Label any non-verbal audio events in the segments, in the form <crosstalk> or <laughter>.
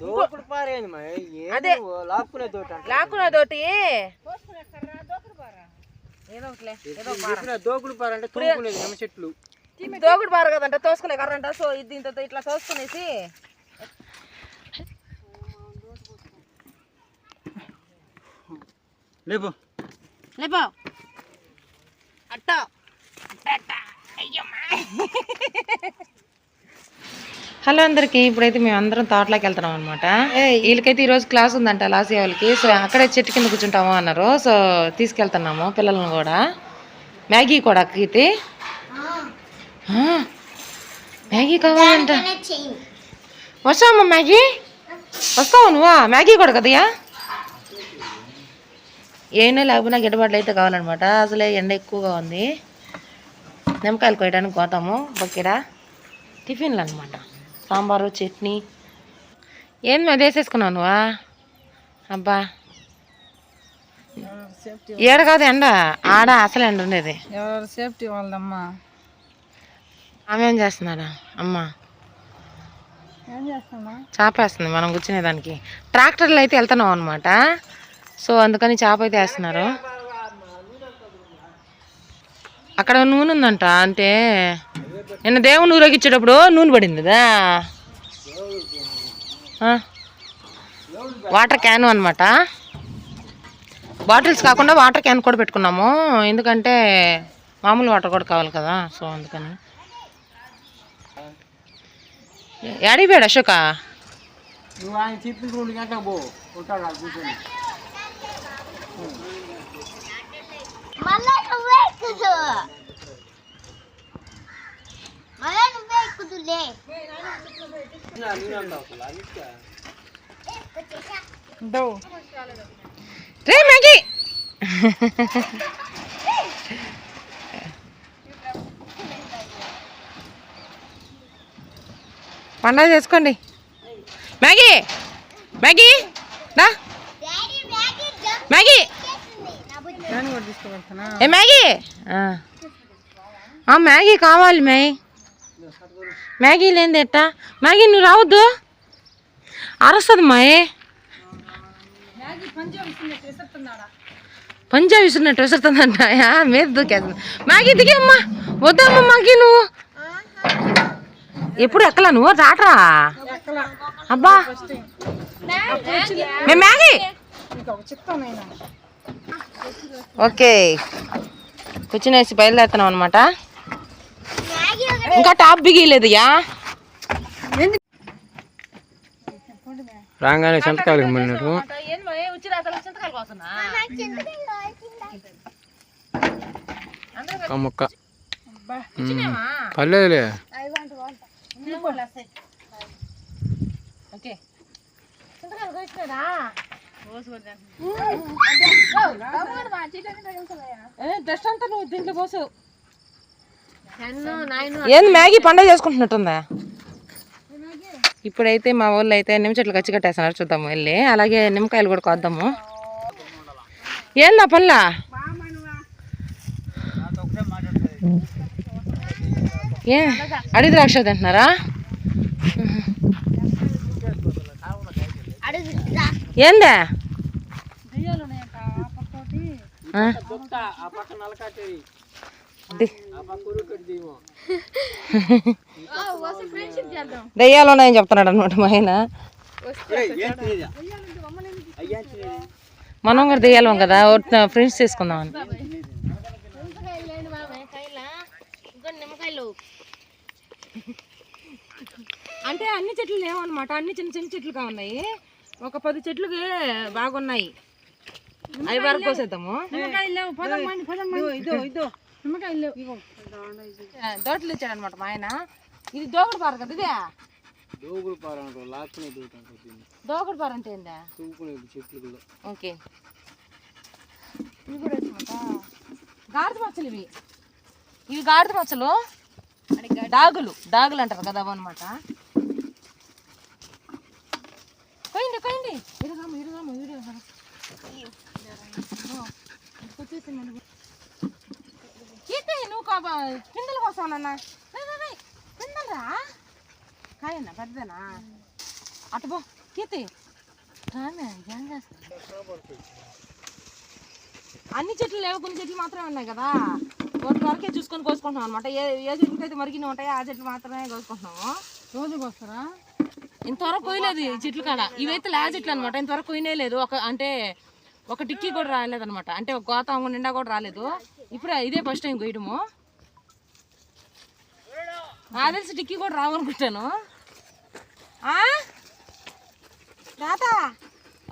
దోకుడు పారేంది అదే. లాక్కునే తోట ఒక పార. దోకుడు పార అంటే తోకునేది నిమ్మ చెట్లు. దోగుడు పార కదంట తోసుకునే కర్రంట. సో ఇది దీంతో ఇట్లా తోసుకునేసి లేపు. లేపో. అట్టో. హలో అందరికీ ఇప్పుడైతే మేము అందరం తోటలోకి వెళ్తున్నాం అనమాట వీళ్ళకైతే ఈరోజు క్లాస్ ఉందంట లాసీ వాళ్ళకి. సో అక్కడే చెట్టు కింద కూర్చుంటాము అన్నారు. సో తీసుకెళ్తున్నాము పిల్లలను కూడా. మ్యాగీ కూడా అక్కకి మ్యాగీ కావాలంట. వస్తావమ్మా మ్యాగీ? వస్తావు నువ్వా? మ్యాగీ కూడా కదయ్యా? ఏమైనా లేకపోయినా గిట్టుబాట్లు అయితే కావాలన్నమాట. అసలే ఎండ ఎక్కువగా ఉంది. నిమ్మకాయలు కోయడానికి పోతాము. బొక్కిరా టిఫిన్లు అనమాట సాంబారు చట్నీ. ఏంది అది వేసేసుకున్నావు నువ్వా? అబ్బా. ఏడ కాదు ఎండ. ఆడ అసలు ఎండ ఉండేది. ఎవరు సేఫ్టీ వాళ్ళదమ్మా. ఆమె ఏం చేస్తున్నాడా? అమ్మ. ఏం చేస్తున్నా చేపేస్తుంది మనం కూర్చునేదానికి ట్రాక్టర్లు అయితే వెళ్తున్నాం అనమాట సో అందుకని చేప అయితే వేస్తున్నారు. అక్కడ నూనె ఉందంట అంటే నిన్న దేవుని ఊరేగిచ్చేటప్పుడు నూనె పడింది కదా. వాటర్ క్యాన్ అనమాట బాటిల్స్ కాకుండా వాటర్ క్యాన్ కూడా పెట్టుకున్నాము. ఎందుకంటే మామూలు వాటర్ కూడా కావాలి కదా సో అందుకని. యాడికి పోయాడు అశోక? నువ్వు ఆయన చెప్పిన రెండు గంటలకు పో ఉంటాడు ఆడ కూర్చొని మళ్ళా నువ్వే ఎక్కుదు మళ్ళా నువ్వే ఎక్కుదులే రే మ్యాగీ. పండగ చేసుకోండి. మ్యాగీ. మ్యాగీ. రా మ్యాగీ జంప్ మ్యాగీ. చేస్తుంది నా బుద్ధి ఏ మ్యాగీ? ఆ. ఆ, మ్యాగీ కావాలి మ్యాయ్. మ్యాగీ లేనిది ఎట్టా మ్యాగీ నువ్వు రావద్దు అరస్తుంది మాయే పంజా విసురున్నట్టు విసురుతుందంట మీద దూకేస్తుంది మ్యాగీ దిగమ్మా వద్దమ్మా మ్యాగీ నువ్వు ఎప్పుడు ఎక్కలా నువ్వు రాట్రా అబ్బా మే మ్యాగీ ఓకే కూర్చునేసి బయలుదేరుతున్నాం అనమాట ఇంకా టాప్ బిగిలేదు యా రాగానే వెళ్ళినట్టు కమ్మక్క పర్లేదులే. ఓకే. డస్ట్ అంతా నువ్వు దీంట్లో పోసు ఏంది మ్యాగీ పండగ చేసుకుంటున్నట్టుందా? ఇప్పుడైతే మా వాళ్ళు అయితే నిమ్మ చెట్లు కచ్చి కట్టేస్తున్నారు చూద్దాము వెళ్ళి. అలాగే నిమ్మకాయలు కూడా కొద్దాము. ఏందా పనులా? ఏ అడి ద్రాక్ష తింటున్నారా? ఏందా? ఆ? దయ్యాలు <laughs> ఉన్నాయని చెప్తున్నాడు అనమాట మా ఆయన. మనం కూడా దెయ్యాలం కదా ఫ్రెండ్స్ తీసుకుందామని అంటే అన్ని చెట్లు లేవన్నమాట. అన్ని చిన్న చిన్న చెట్లుగా ఉన్నాయి ఒక పది చెట్లుకి బాగున్నాయి. అవి వరకు కోసేద్దాము. దోటలు ఇచ్చాడు అనమాట మా ఆయన. ఇది దోగుడు పార కదా ఇదే? దోగుడు పార అంటారు లాక్కునే దోగుడు పార అంటే ఏందా? తూకునేది చెట్లు కూడా. ఓకే. ఇవి కూడా వచ్చినాక గాడిద మచ్చలు ఇవి. ఇవి గాడిద మచ్చలు డాగులు డాగులు అంటారు కదా అనమాట కొయ్యండి కొయ్యండి. ఇరుగాము ఇరుగాము ఇరుగాము. కీర్తి నువ్వు కాబ- పిందెలు కోసం నాన్న? పిందలరా? కాయన్నా పెద్దనా అటు పో కీర్తి. రామే ఏం చేస్తా అన్ని చెట్లు లేవు కొన్ని చెట్లు మాత్రమే ఉన్నాయి కదా. వాటి వరకే చూసుకొని కోసుకుంటున్నాం అనమాట ఏ ఏ చెట్లు అయితే మరిగిన ఉంటాయో ఆ చెట్లు మాత్రమే కోసుకుంటున్నాము రోజుకి వస్తారా ఇంతవరకు కొయ్యలేదు ఈ చెట్లు కాడ. ఇవైతే లే చెట్లు అనమాట ఇంతవరకు కొయ్యనే లేదు. ఒక అంటే ఒక టిక్కీ కూడా రాలేదు అనమాట అంటే ఒక గోతం నిండా కూడా రాలేదు. ఇప్పుడే ఇదే ఫస్ట్ టైం కొయ్యడము. నాకు తెలిసి టిక్కీ కూడా రావనుకుంటాను? తాత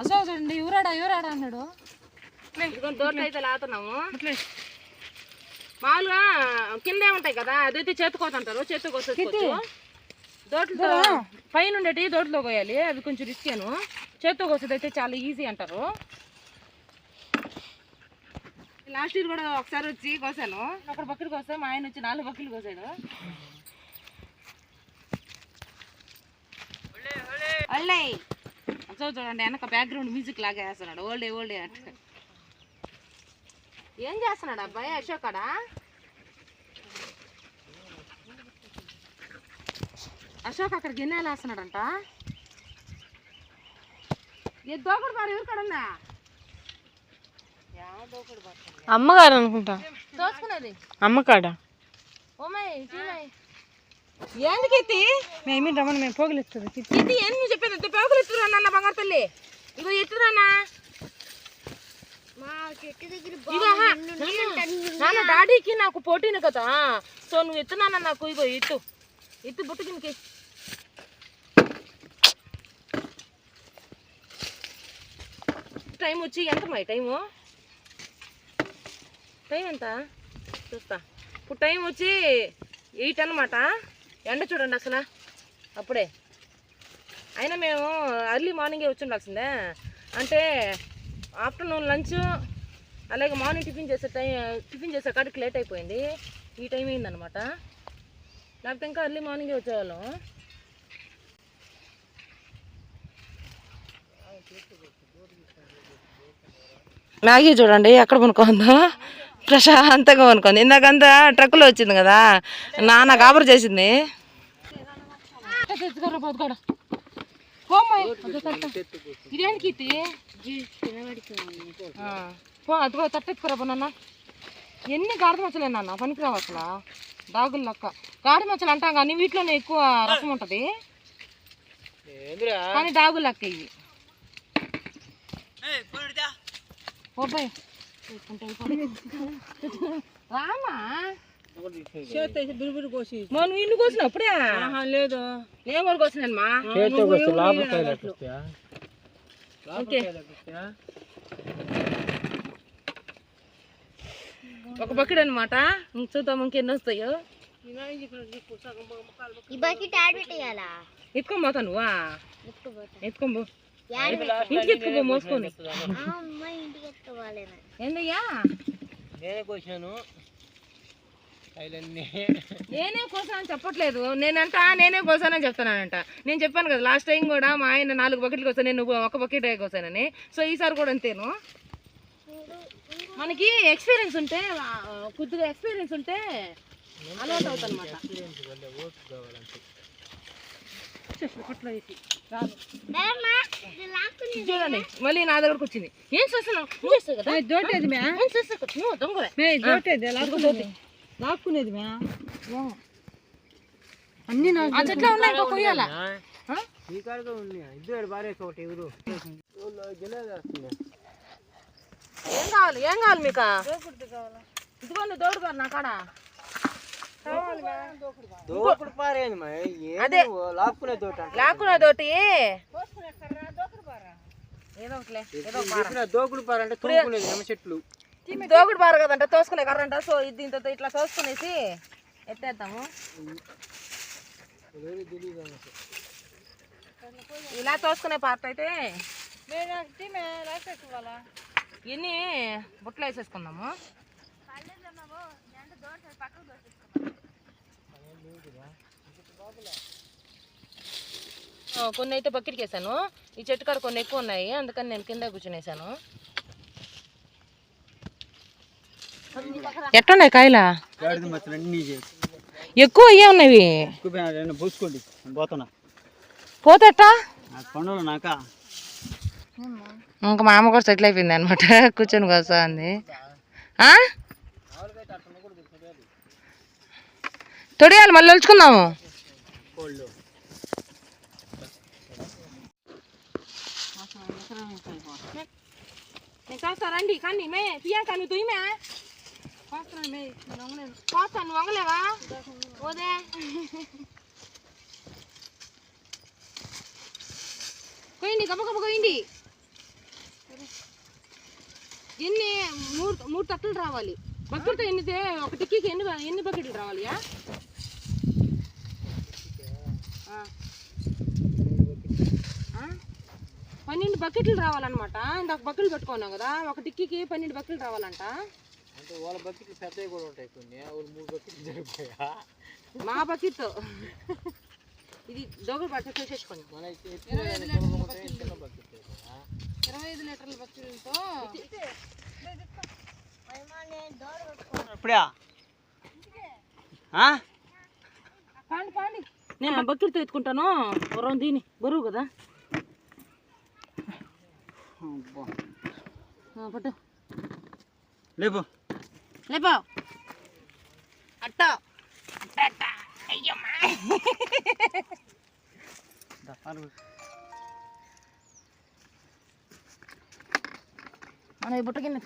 అసలు చూడండి ఎవరాడా ఎవరాడా అన్నాడు. అయితే మామూలుగా కిందే ఉంటాయి కదా అదైతే చేతుకోతంటారు చేతికి వస్తుంది దోట్లో పైన ఉండేటి దోట్లో కోయాలి అవి కొంచెం రిస్కేను చేత్తో కోసేది అయితే చాలా ఈజీ అంటారు. లాస్ట్ ఇయర్ కూడా ఒకసారి వచ్చి కోసాను. అక్కడ బకెట్ కోస్తే మా ఆయన వచ్చి నాలుగు బకెట్లు కోసాడు. సో చూడండి వెనక బ్యాక్గ్రౌండ్ మ్యూజిక్ లాగా వేస్తున్నాడు. ఓల్డే ఓల్డే అంటే. ఏం చేస్తున్నాడు అబ్బాయి అశోకడా అశోక్ అక్కడ గిన్నెలు వేస్తున్నాడంట. ఏ దోకుడు బారు ఎవరు కడుందా అమ్మగారు అనుకుంటా. దోసుకున్నది అమ్మకాడ. ఓమయ్ కీర్తి? మేము రమ్మని మేము పోగలిస్తుంది కీర్తి. ఏంది నువ్వు చెప్పేది? ఇంత పేగులు ఎత్తురా నాన్న బంగారు తల్లి? ఇగో ఎత్తురానా మా చెట్టు దగ్గర ఇగో ఆహా, నాన్న, డాడీకి నాకు పోటీను కదా. సో నువ్వు ఎత్తు నాన్న నాకు? ఇగో ఎత్తు. ఎత్తు బుట్టు కిందకి. టైం వచ్చి ఎంత మై టైము? టైం ఎంత? చూస్తా. ఇప్పుడు టైం వచ్చి ఎయిట్ అన్నమాట. ఎండ చూడండి అసలు. అప్పుడే. అయినా మేము అర్లీ మార్నింగే వచ్చి ఉండాల్సిందే అంటే ఆఫ్టర్నూన్ లంచ్ అలాగే మార్నింగ్ టిఫిన్ చేసే టైం టిఫిన్ చేసే కాడికి లేట్ అయిపోయింది. ఈ టైం అయిందనమాట లేకపోతే ఇంకా అర్లీ మార్నింగే వచ్చేవాళ్ళం. మ్యాగీ చూడండి ఎక్కడ పనుకోందా ప్రశాంతంగా కొనుక్కుంది ఇందాకంతా ట్రక్కులో వచ్చింది కదా నాన్న గాబరు చేసింది. అదిగో తట్టెత్తుకురా పో నాన్న ఎన్ని గాడిద నాన్న పనికిరావు అసలు. డాగులు లెక్క. గాడి మచ్చలు అంటాం కానీ వీటిలోనే ఎక్కువ రసం ఉంటుంది. ఏందిరా కానీ డాగులు లెక్క ఇవి. Oh boy Rama? మనం ఇల్లు కోసిన అప్పుడే? లేదు. నేను కూడా? ఓకే. ఒక బకెట్ అనమాట చూద్దాం ఇంకెన్ని వస్తాయో. ఈ బకెట్ యాడ్ పెట్టేయాలా? నువ్వా? యాడ్ ఇంటికి ఎత్తుకో మోసుకొని. నేనే కోసాను నేనే కోసానని చెప్పట్లేదు. నేనంట నేనే కోసానని చెప్తానంట నేను చెప్పాను కదా లాస్ట్ టైం కూడా మా ఆయన నాలుగు బకెట్లు కోసాను నేను ఒక బకెట్ కోసానని. సో ఈసారి కూడా అంతేను. మనకి ఎక్స్పీరియన్స్ ఉంటే కొద్దిగా ఎక్స్పీరియన్స్ ఉంటే అలవాటు అవుతుంది అనమాట లేదమ్మా, ఇది లాక్కుని చూడండి మళ్ళీ నా దగ్గరకు వచ్చింది. ఏం చేస్తున్నావు? నువ్వు చేస్తావు కదా? దోటేది మ్యా? ఏం చేస్తావు నువ్వు దొంగవే మే దోటేది లాక్కునేది? లాక్కునేది మ్యా? అన్ని చెట్లు ఉన్నాయి? ఇంకో కొయ్యాలా? ఇద్దరు ఒకటి ఎవరు ఏం కావాలి? ఏం కావాలి మీకు? ఇదిగోండి దోడు గారు నా కాడ? దోకుడు పారేది అదే. లాక్కునే తోట అంట. లేకున్నా తోటి. దోకుడు పార? అంటే తోకునేది నిమ్మ చెట్లు. దోగుడు పార కదంట తోసుకునే కర్రంట. సో ఇది దీంతో ఇట్లా తోసుకునేసి ఎత్తేద్దాము. ఇలా తోసుకునే పార్ట్ అయితే ఇన్ని బుట్టలు వేసేసుకుందాము. కొన్ని అయితే బకెట్కి వేసాను ఈ చెట్టు కాడ కొన్ని ఎక్కువ ఉన్నాయి. అందుకని నేను కింద కూర్చునేసాను. ఎట్టున్నాయి కాయలా? ఎక్కువ అయ్యే ఉన్నవి? పోసుకోండి. పోతున్నా. పోతేట నాక ఇంకా మా అమ్మ కూడా సెటిల్ అయిపోయింది అనమాట కూర్చొని కోసా ఉంది తొడియాలి మళ్ళీ ఒలుచుకుందాము. కాస్తా రండి కానీ మే పియాక నువ్వు తుయ్యమే కాస్తాను వంగలేవా? ఓదే. కొయ్యండి గబ గబ కొయ్యండి. ఎన్ని మూడు మూడు తట్టలు రావాలి. బకెట్తో ఎన్నితే ఒక టిక్కీకి ఎన్ని ఎన్ని బకెట్లు రావాలి ఆ? ఆ. ఆ? పన్నెండు బకెట్లు రావాలన్నమాట. ఇందాక బకెట్లు పెట్టుకున్నాం కదా ఒక టిక్కీకి పన్నెండు బకెట్లు రావాలంట. అంటే వాళ్ళ బకెట్లు పెద్దవి కూడా ఉంటాయి కొన్ని. వాళ్ళు మూడు బకెట్లు జరిగిపోయా? మా బకెట్ ఇది దొంగ బకెట్ చేసేసుకోండి ఇరవై ఐదు లీటర్ల బకెట్లతో ఇప్పుడా? నేను బకెట్తో ఎత్తుకుంటాను. వరం దీని బరువు కదా. పట్టు. లేపు. లేపో. అట్ట. దా, పాలు. మనం ఈ బుట్ట కింద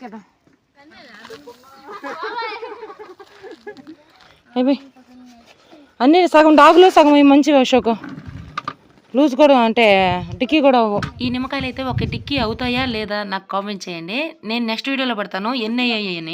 అయిపోయి అన్నీ సగం డాగులు సగం ఇవి మంచివి అశోక్. లూజ్ కూడా అంటే డిక్కీ కూడా ఈ నిమ్మకాయలు అయితే ఒక టిక్కీ అవుతాయా లేదా నాకు కామెంట్ చేయండి. నేను నెక్స్ట్ వీడియోలో పెడతాను. ఎన్ని అయ్యాయి అని